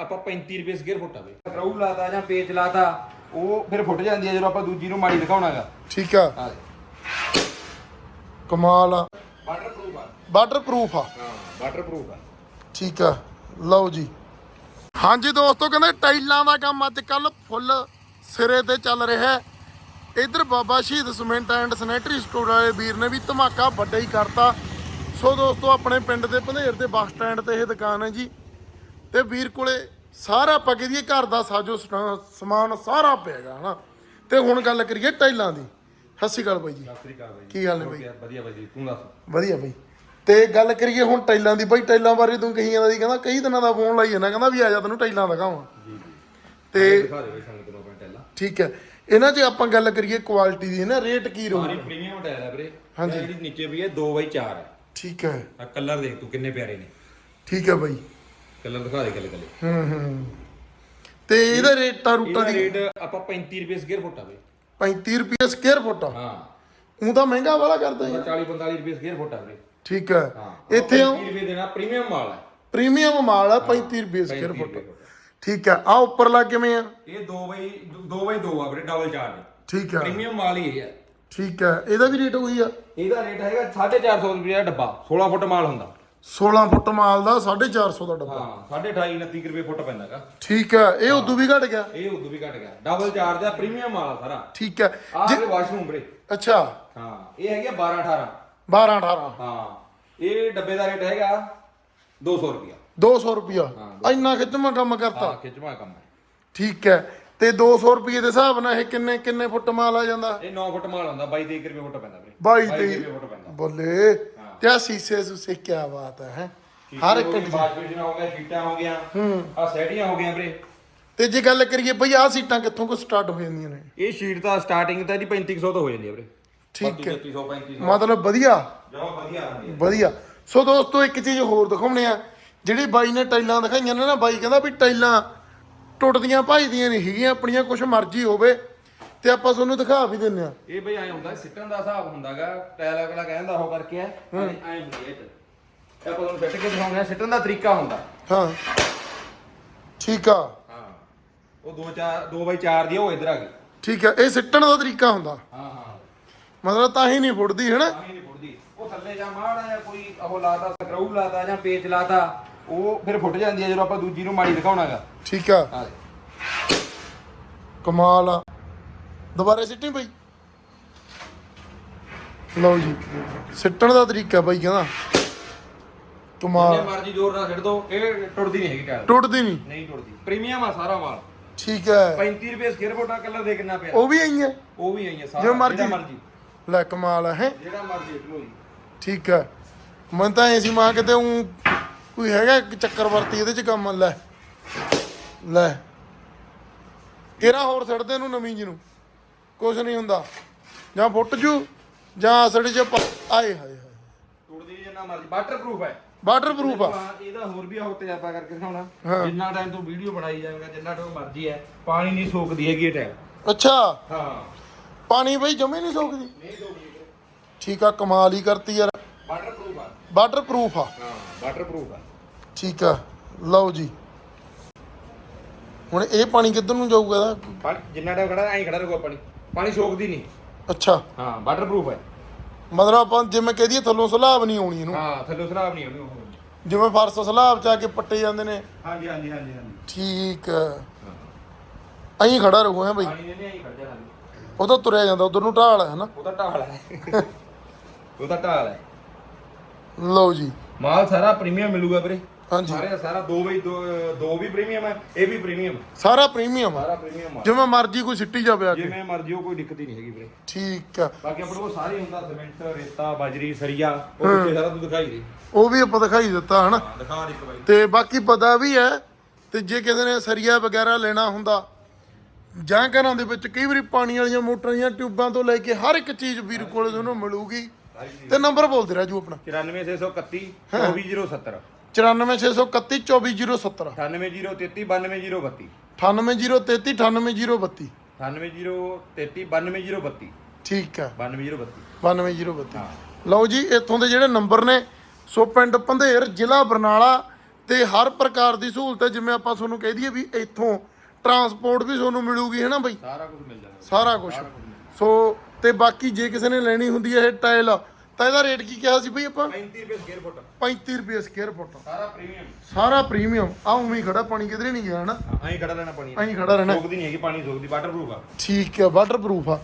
ਆਪਾਂ 35 ਰੁਪਏ square foot ਆਵੇ ਕਰਾਊ ਲਾਤਾ ਜਾਂ ਪੇਚ ਲਾਤਾ ਉਹ ਫਿਰ ਫੁੱਟ ਜਾਂਦੀ ਹੈ ਜਦੋਂ ਆਪਾਂ ਦੂਜੀ ਨੂੰ ਮਾੜੀ ਦਿਖਾਉਣਾਗਾ। ਠੀਕ ਆ। ਹਾਂ। ਕਮਾਲ ਆ। ਵਾਟਰ ਪ੍ਰੂਫ ਆ। ਵਾਟਰ ਪ੍ਰੂਫ ਆ। ਹਾਂ ਵਾਟਰ ਪ੍ਰੂਫ ਆ। ਠੀਕ ਆ। ਲਓ ਜੀ। ਹਾਂਜੀ ਦੋਸਤੋ ਕਹਿੰਦੇ ਟਾਈਲਾਂ ਦਾ ਕੰਮ ਅੱਜ ਕੱਲ ਫੁੱਲ ਸਿਰੇ ਤੇ ਚੱਲ ਰਿਹਾ ਹੈ। ਇਧਰ ਬਾਬਾ ਸ਼ਹੀਦ ਸੀਮੈਂਟ ਐਂਡ ਸੈਨੇਟਰੀ ਸਟੋਰ ਵਾਲੇ ਵੀਰ ਨੇ ਵੀ ਧਮਾਕਾ ਵੱਡਾ ਹੀ ਕਰਤਾ। ਸੋ ਦੋਸਤੋ ਆਪਣੇ ਪਿੰਡ ਦੇ ਭੰਦੇਰ ਦੇ ਬੱਸ ਸਟੈਂਡ ਤੇ ਇਹ ਦੁਕਾਨ ਹੈ ਜੀ। ਤੇ ਵੀਰ ਕੋਲੇ ਸਾਰਾ ਆਪਾਂ ਕਹਿ ਦਈਏ ਘਰ ਦਾ ਸਾਜੋ ਸਮਾਨ ਸਾਰਾ ਪਿਆਗਾ ਹਨਾ? ਤੇ ਹੁਣ ਗੱਲ ਕਰੀਏ ਟਾਈਲਾਂ ਦੀ। ਸਤਿ ਸ਼੍ਰੀ ਅਕਾਲ ਬਾਈ ਜੀ। ਸਤਿ ਸ੍ਰੀ ਅਕਾਲ ਬਾਈ ਕੀ ਹਾਲ ਨੇ ਬਾਈ? ਵਧੀਆ ਬਾਈ ਤੂੰ ਦੱਸ? ਵਧੀਆ ਬਈ। ਤੇ ਗੱਲ ਕਰੀਏ ਹੁਣ ਟਾਈਲਾਂ ਦੀ ਬਈ ਟਾਈਲਾਂ ਬਾਰੇ ਤੂੰ ਕਹੀ ਜਾਂਦਾ ਸੀ ਕਹਿੰਦਾ ਕਈ ਦਿਨਾਂ ਦਾ ਫੋਨ ਲਾਈ ਜਾਂਦਾ ਕਹਿੰਦਾ ਵੀ ਆ ਜਾ ਤੈਨੂੰ ਟਾਈਲਾਂ ਦਿਖਾਵਾਂ। ਜੀ ਜੀ। ਤੇ ਦਿਖਾ ਦੇ ਬਾਈ ਸੰਗਤ ਨੂੰ ਆਪਣਾ ਟੈਲਾ ਠੀਕ ਹੈ। ਇਹਨਾਂ 'ਚ ਆਪਾਂ ਗੱਲ ਕਰੀਏ ਕੁਆਲਿਟੀ ਦੀ ਨਾ ਰੇਟ ਕੀ ਰਹੂ ਸਾਰੀ ਪ੍ਰੀਮੀਅਮ ਟੈਲ ਹੈ ਵੀਰੇ। ਹਾਂਜੀ। ਜਿਹੜੀ ਨੀਚੇ ਵੀ ਹੈ 2x4 ਹੈ। ਠੀਕ ਹੈ। ਆ ਕਲਰ ਦੇਖ ਤੂੰ ਕਿੰਨੇ ਪਿਆਰੇ ਨੇ। ਠੀਕ ਹੈ ਬਾਈ। ਕਲਰ ਦਿਖਾ ਦੇ ਕੱਲੇ ਕੱਲੇ ਹੂੰ ਹੂੰ। ਤੇ ਇਹਦਾ ਰੇਟਾਂ ਰੂਟਾਂ ਇਹਦਾ ਦੀ ਰੇਟ ਆਪਾਂ 35 ਰੁਪਏ ਸਕੁਅਰ ਫੁੱਟ ਆਵੇ 35 ਰੁਪਏ ਸਕੁਅਰ ਫੁੱਟ ਆ? ਹਾਂ। ਉਹ ਤਾਂ ਮਹਿੰਗਾ ਵਾਲਾ ਕਰਦਾ ਯਾਰ 40 45 ਰੁਪਏ ਸਕੁਅਰ ਫੁੱਟ ਆਵੇ ਠੀਕ ਹੈ। ਹਾਂ ਇੱਥੇ 35 ਰੁਪਏ ਦੇਣਾ ਪ੍ਰੀਮੀਅਮ ਮਾਲ ਹੈ ਪ੍ਰੀਮੀਅਮ ਮਾਲ ਆ 35 ਰੁਪਏ ਸਕੁਅਰ 35 ਫੁੱਟ। ਠੀਕ ਹੈ ਆ ਉੱਪਰਲਾ ਕਿਵੇਂ ਆ? ਇਹ 2 ਬਾਈ 2 ਬਾਈ 2 ਆ ਵੀਰੇ ਡਬਲ ਚਾਰਜ ਠੀਕ ਹੈ ਪ੍ਰੀਮੀਅਮ ਮਾਲ ਹੀ ਇਹ ਹੈ ਠੀਕ ਹੈ ਇਹਦਾ ਵੀ ਰੇਟ ਉਹੀ ਆ? ਇਹਦਾ ਰੇਟ ਹੈਗਾ 450 ਰੁਪਏ ਦਾ ਡੱਬਾ 16 ਫੁੱਟ ਮਾਲ ਹੁੰਦਾ। 16 ਫੁੱਟ ਮਾਲ ਦਾ 450 ਦਾ ਡੱਬਾ। ਹਾਂ 2.5 29 ਰੁਪਏ ਫੁੱਟ ਪੈਂਦਾਗਾ ਠੀਕ ਹੈ ਇਹ ਉਦੋਂ ਵੀ ਘਟ ਗਿਆ? ਇਹ ਉਦੋਂ ਵੀ ਘਟ ਗਿਆ। ਡਬਲ ਚਾਰਜ ਆ ਪ੍ਰੀਮੀਅਮ ਮਾਲ ਆ ਸਾਰਾ। ਠੀਕ ਹੈ। ਆਹ ਵਾਸ਼ਰੂਮ ਵੀਰੇ। ਅੱਛਾ। ਹਾਂ ਇਹ ਹੈਗਾ 12 18 12 18 ਹਾਂ ਇਹ ਡੱਬੇ ਦਾ ਰੇਟ ਹੈਗਾ 200 ਰੁਪਿਆ 200 ਰੁਪਿਆ ਇੰਨਾ ਖਿੱਚਵਾਂ ਕੰਮ ਕਰਤਾ। ਹਾਂ ਖਿੱਚਵਾ ਕੰਮ। ਹੈ ਠੀਕ ਹੈ ਤੇ 200 ਰੁਪਏ ਦੇ ਹਿਸਾਬ ਨਾਲ ਇਹ ਕਿੰਨੇ ਕਿੰਨੇ ਫੁੱਟ ਮਾਲ ਆ ਜਾਂਦਾ? ਇਹ 9 ਫੁੱਟ ਮਾਲ ਹੁੰਦਾ 22 23 ਰੁਪਏ ਫੁੱਟ ਪੈਂਦਾ ਵੀਰੇ। 22 22 23 ਰੁਪਏ ਫੁੱਟ ਪੈਂਦਾ। ਬੱਲੇ। ਤੇ ਆ ਸੀਸੇ ਸੁਸੇ ਕੀ ਬਾਤ ਹੈ ਹੈਂ? ਹਰ ਇੱਕ ਬਾਜਪੀਆਂ ਹੋ ਗਿਆ ਸ਼ੀਟਾਂ ਹੋ ਗਿਆ ਆ ਸੈਟੀਆਂ ਹੋ ਗਿਆ ਵੀਰੇ। ਤੇ ਜੇ ਗੱਲ ਕਰੀਏ ਬਈ ਆ ਸੀਟਾਂ ਕਿੱਥੋਂ ਕੋ ਸਟਾਰਟ ਹੋ ਜਾਂਦੀਆਂ ਨੇ? ਇਹ ਸ਼ੀਟ ਦਾ ਸਟਾਰਟਿੰਗ ਤਾਂ ਇਹਦੀ 3500 ਤੋਂ ਹੋ ਜਾਂਦੀ ਹੈ ਵੀਰੇ। ਠੀਕ ਹੈ। 3300 3500 ਮਤਲਬ ਵਧੀਆ? ਜਮਾ ਵਧੀਆ ਆਉਂਦੀ ਹੈ। ਵਧੀਆ। ਸੋ ਦੋਸਤੋ ਇੱਕ ਚੀਜ਼ ਹੋਰ ਦਿਖਾਉਣੇ ਆ ਜਿਹੜੀ ਬਾਈ ਨੇ ਟਾਈਲਾਂ ਦਿਖਾਈਆਂ ਨੇ ਨਾ ਬਾਈ ਕਹਿੰਦਾ ਵੀ ਟਾਈਲਾਂ ਟੁੱਟਦੀਆਂ ਭਾਈਦੀਆਂ ਨਹੀਂ ਹੈਗੀਆਂ ਆਪਣੀਆਂ ਕੁਛ ਮਰਜ਼ੀ ਹੋਵੇ। ਤੇ ਆਪਾਂ ਤੁਹਾਨੂੰ ਦਿਖਾ ਵੀ ਦਿੰਨੇ ਆ ਇਹ ਬਈ ਐ ਹੁੰਦਾ ਸਿੱਟਣ ਦਾ ਹਿਸਾਬ ਹੁੰਦਾਗਾ ਟਾਇਲ ਅਗਲਾ ਕਹਿੰਦਾ ਉਹ ਕਰਕੇ ਐ ਐ ਹੁੰਦੀ ਹੈ ਇਹ ਇਹ ਆਪਾਂ ਤੁਹਾਨੂੰ ਫਿੱਟ ਕੇ ਦਿਖਾਉਂਦੇ ਆ ਸਿੱਟਣ ਦਾ ਤਰੀਕਾ ਹੁੰਦਾ। ਹਾਂ। ਠੀਕ ਆ। ਹਾਂ। ਉਹ 2 4 2 ਬਾਈ 4 ਦੀ ਆ, ਉਹ ਇਧਰ ਆ ਗਈ। ਠੀਕ ਆ। ਇਹ ਸਿੱਟਣ ਦਾ ਤਰੀਕਾ ਹੁੰਦਾ। ਹਾਂ ਹਾਂ। ਮਤਲਬ ਤਾਂ ਹੀ ਨਹੀਂ ਫੁੱਟਦੀ ਹੈਨਾ ਤਾਂ ਹੀ ਨਹੀਂ ਫੁੱਟਦੀ। ਉਹ ਥੱਲੇ ਜਾਂ ਮਾੜਾ ਜਾਂ ਕੋਈ ਉਹ ਲਾਤਾ ਸਕਰੂ ਲਾਤਾ ਜਾਂ ਪੇਚ ਲਾਤਾ ਉਹ ਫਿਰ ਫੁੱਟ ਜਾਂਦੀ ਹੈ ਜਦੋਂ ਆਪਾਂ ਦੂਜੀ ਨੂੰ ਮਾੜੀ ਦਿਖਾਉਣਾਗਾ। ਠੀਕ ਆ। ਆ ਕਮਾਲ ਆ। ਦੁਬਾਰਾ ਸਿੱਟੀ ਬਈ? ਲਓ ਜੀ ਸਿੱਟਣ ਦਾ ਤਰੀਕਾ ਬਈ ਕਹਿੰਦਾ। ਜਿੰਨੇ ਕਮਾਲ ਮਰਜ਼ੀ ਜ਼ੋਰ ਨਾਲ ਸਿੱਟ ਦੋ ਇਹ ਟੁੱਟਦੀ ਨਹੀਂ ਹੈਗੀ ਟਾਇਲ ਟੁੱਟਦੀ ਨਹੀਂ? ਨਹੀਂ ਟੁੱਟਦੀ। ਪ੍ਰੀਮੀਅਮ ਆ ਸਾਰਾ ਮਾਲ। ਠੀਕ ਹੈ। 35 ਰੁਪਏ ਸਕੁਅਰ ਫੁੱਟ ਦਾ ਕਲਰ ਦੇ ਕਿੰਨਾ ਪਿਆ? ਉਹ ਵੀ ਆਈ ਹੈ? ਉਹ ਵੀ ਆਈ ਹੈ ਸਾਰਾ ਜੋ ਮਰਜ਼ੀ। ਜਿਹੜਾ ਮਰਜ਼ੀ। ਲੈ ਕਮਾਲ ਹੈ ਹੈਂ? ਜਿਹੜਾ ਮਰਜ਼ੀ ਲਓ ਜੀ। ਠੀਕ ਹੈ। ਮੈਂ ਤਾਂ ਐਸੀ ਮਾਂ ਕਿਤੇ ਉਂ ਕੋਈ ਹੈਗਾ ਇੱਕ ਚੱਕਰਵਰਤੀ ਇਹਦੇ ਚ ਕੰਮ? ਲੈ ਲੈ। ਕਿਹੜਾ ਹੋਰ ਛੱਡਦੇ ਇਹਨੂੰ ਨਵੀਂ ਜੀ ਨੂੰ ਕੁਝ ਨਹੀਂ ਹੁੰਦਾ। ਜਾਂ ਫੁੱਟ ਜੂ ਜਾਂ ਅਸੜ ਚ ਪ- ਆਏ ਹਾਏ ਹਾਏ। ਟੁੱਟਦੀ ਨੀ ਜਿੰਨਾ ਮਰਜ਼ੀ। ਵਾਟਰਪ੍ਰੂਫ ਹੈ। ਵਾਟਰਪ੍ਰੂਫ ਆ। ਹਾਂ, ਇਹਦਾ ਹੋਰ ਵੀ ਆਹ ਤਜਰਬਾ ਕਰਕੇ ਹਾਂ। ਦਿਖਾਉਣਾ ਜਿੰਨਾ ਟਾਈਮ ਤੂੰ ਵੀਡੀਓ ਬਣਾਈ ਜਾਵੇਂਗਾ ਜਿੰਨਾ ਟਾਈਮ ਮਰਜ਼ੀ ਹੈ ਪਾਣੀ ਨਹੀਂ ਸੋਕਦੀ ਹੈਗੀ ਇਹ ਟਾਈਮ ਅੱਛਾ। ਹਾਂ। ਪਾਣੀ ਬਈ ਜਮੇ ਨਹੀਂ ਸੋਕਦੀ? ਨਹੀਂ ਸੋਕਦੀ ਠੀਕ ਆ ਕਮਾਲ ਹੀ ਕਰਤੀ ਯਾਰ। ਵਾਟਰਪ੍ਰੂਫ ਆ। ਵਾਟਰਪ੍ਰੂਫ ਆ। ਹਾਂ ਵਾਟਰਪ੍ਰੂਫ ਆ। ਠੀਕ ਆ। ਲਓ ਜੀ। ਹੁਣ ਇਹ ਪਾਣੀ ਕਿੱਧਰ ਨੂੰ ਜਾਊਗਾ ਇਹਦਾ? ਜਿੰਨਾ ਟਾਈਮ ਖੜਾ ਐਂ ਖੜਾ ਰਹੂਗਾ ਪਾਣੀ। ਪਾਣੀ ਸੋਕਦੀ ਨਹੀਂ। ਅੱਛਾ। ਹਾਂ ਵਾਟਰਪ੍ਰੂਫ ਹੈ। ਮਤਲਬ ਆਪਾਂ ਜਿਵੇਂ ਕਹਿ ਦਈਏ ਥੱਲੋਂ ਸਲਾਬ ਨਹੀਂ ਆਉਣੀ ਇਹਨੂੰ। ਹਾਂ ਥੱਲੇ ਸਰਾਬ ਨਹੀਂ ਆਉਣੀ ਉਹ। ਜਿਵੇਂ ਫਰਸ਼ ਸਲਾਬ ਚ ਆ ਕੇ ਪੱਟੇ ਜਾਂਦੇ ਨੇ। ਹਾਂਜੀ ਹਾਂਜੀ ਹਾਂਜੀ ਹਾਂਜੀ। ਠੀਕ ਅਹੀਂ ਖੜਾ ਰਹੂ ਹੈ ਬਈ। ਪਾਣੀ ਨੇ ਨਹੀਂ ਖੜ ਜਾਣਾ। ਉਹ ਤਾਂ ਤੁਰਿਆ ਜਾਂਦਾ ਉਧਰ ਨੂੰ ਢਾਲ ਹੈ ਨਾ? ਉਹਦਾ ਢਾਲ ਹੈ। ਉਹਦਾ ਢਾਲ ਹੈ। ਲਓ ਜੀ। ਮਾਲ ਸਾਰਾ ਪ੍ਰੀਮੀਅਮ ਮਿਲੂਗਾ ਵੀਰੇ। ਹਾਂਜੀ। ਸਾਰੇ ਦਾ ਸਾਰਾ ਦੋ ਬਈ ਦੋ ਦੋ ਵੀ ਪ੍ਰੀਮੀਅਮ ਹੈ ਇਹ ਵੀ ਪ੍ਰੀਮੀਅਮ ਸਾਰਾ ਪ੍ਰੀਮੀਅਮ ਆ। ਸਾਰਾ ਪ੍ਰੀਮੀਅਮ ਆ। ਜਿਵੇਂ ਮਰਜ਼ੀ ਕੋਈ ਸਿੱਟੀ ਜਾਵੇ ਆ ਕੇ। ਜਿਵੇਂ ਮਰਜ਼ੀ ਉਹ ਕੋਈ ਦਿੱਕਤ ਹੀ ਨਹੀਂ ਹੈਗੀ ਵੀਰੇ। ਠੀਕ ਆ। ਬਾਕੀ ਆਪਣੇ ਕੋਲ ਸਾਰੇ ਹੁੰਦਾ ਸਿਮੈਂਟ ਰੇਤਾ ਬਾਜਰੀ ਸਰੀਆ ਉਹ ਪਿੱਛੇ ਸਾਰਾ ਤੂੰ ਦਿਖਾਈ ਦੇ। ਉਹ ਵੀ ਆਪਾਂ ਦਿਖਾਈ ਦਿੱਤਾ ਹਨਾ? ਹਾਂ ਦਿਖਾ ਦੇ ਇੱਕ ਬਾਈ ਤੇ ਬਾਕੀ ਪਤਾ ਵੀ ਹੈ ਤੇ ਜੇ ਕਿਸੇ ਨੇ ਸਰੀਆ ਵਗੈਰਾ ਲੈਣਾ ਹੁੰਦਾ ਜਾਂ ਘਰਾਂ ਦੇ ਵਿੱਚ ਕਈ ਵਾਰੀ ਪਾਣੀ ਵਾਲੀਆਂ ਮੋਟਰਾਂ ਜਾਂ ਟਿਊਬਾਂ ਤੋਂ ਲੈ ਕੇ ਹਰ ਇੱਕ ਚੀਜ਼ ਵੀਰ ਕੋਲ ਤੁਹਾਨੂੰ ਮਿਲੂਗੀ। ਤੇ ਨੰਬਰ ਬੋਲਦੇ ਰਾਜੂ ਆਪਣਾ। 94631 24070 94631 24070 98033 92032 98033 98032 98033 92032 ਠੀਕ ਆ 92032 92032 ਲਓ ਜੀ ਇੱਥੋਂ ਦੇ ਜਿਹੜੇ ਨੰਬਰ ਨੇ ਸੋ ਪਿੰਡ ਪੰਧੇਰ ਜ਼ਿਲ੍ਹਾ ਬਰਨਾਲਾ ਤੇ ਹਰ ਪ੍ਰਕਾਰ ਦੀ ਸਹੂਲਤ ਹੈ ਜਿਵੇਂ ਆਪਾਂ ਤੁਹਾਨੂੰ ਕਹਿ ਦਈਏ ਵੀ ਇੱਥੋਂ ਟਰਾਂਸਪੋਰਟ ਵੀ ਤੁਹਾਨੂੰ ਮਿਲੂਗੀ ਹੈ ਨਾ ਬਈ ਸਾਰਾ ਕੁਝ ਮਿਲ ਜਾਣਾ ਸਾਰਾ ਕੁਝ ਸੋ ਤੇ ਬਾਕੀ ਜੇ ਕਿਸੇ ਨੇ ਲੈਣੀ ਹੁੰਦੀ ਹੈ ਇਹ ਟਾਇਲ ਤਾਂ ਇਹਦਾ ਰੇਟ ਕੀ ਕਿਹਾ ਸੀ ਬਈ ਆਪਾਂ? 35 ਰੁਪਏ ਸਕੁਅਰ ਫੁੱਟ 35 ਰੁਪਏ ਸਕੁਅਰ ਫੁੱਟ ਸਾਰਾ ਪ੍ਰੀਮੀਅਮ ਸਾਰਾ ਪ੍ਰੀਮੀਅਮ ਆ ਉਵੇਂ ਹੀ ਖੜਾ ਪਾਣੀ ਕਿਧਰੇ ਨਹੀਂ ਗਿਆ ਹਨਾ? ਐਂ ਖੜਾ ਰਹਿਣਾ ਪਾਣੀ। ਐਂ ਖੜਾ ਰਹਿਣਾ। ਸੋਕਦੀ ਨਹੀਂ ਹੈਗੀ ਪਾਣੀ ਸੋਕਦੀ ਵਾਟਰਪ੍ਰੂਫ ਆ। ਠੀਕ ਹੈ ਵਾਟਰਪ੍ਰੂਫ ਆ।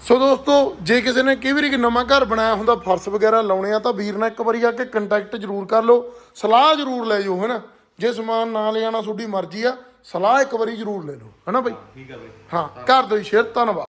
ਸੋ ਦੋਸਤੋ ਜੇ ਕਿਸੇ ਨੇ ਕਈ ਵਾਰੀ ਕਿ ਨਵਾਂ ਘਰ ਬਣਾਇਆ ਹੁੰਦਾ ਫਰਸ਼ ਵਗੈਰਾ ਲਾਉਣੇ ਆ ਤਾਂ ਵੀਰ ਨਾਲ ਇੱਕ ਵਾਰੀ ਆ ਕੇ ਕੰਟੈਕਟ ਜ਼ਰੂਰ ਕਰ ਲਓ। ਸਲਾਹ ਜ਼ਰੂਰ ਲੈ ਜਾਓ ਹਨਾ? ਜੇ ਸਮਾਨ ਨਾ ਲਿਆਣਾ ਤੁਹਾਡੀ ਮਰਜ਼ੀ ਆ ਸਲਾਹ ਇੱਕ ਵਾਰੀ ਜ਼ਰੂਰ ਲੈ ਲਓ। ਹਨਾ ਬਈ? ਠੀਕ ਆ ਬਈ। ਹਾਂ ਕਰ ਦਿਓ ਸ਼ੇਅਰ। ਧੰਨਵਾਦ।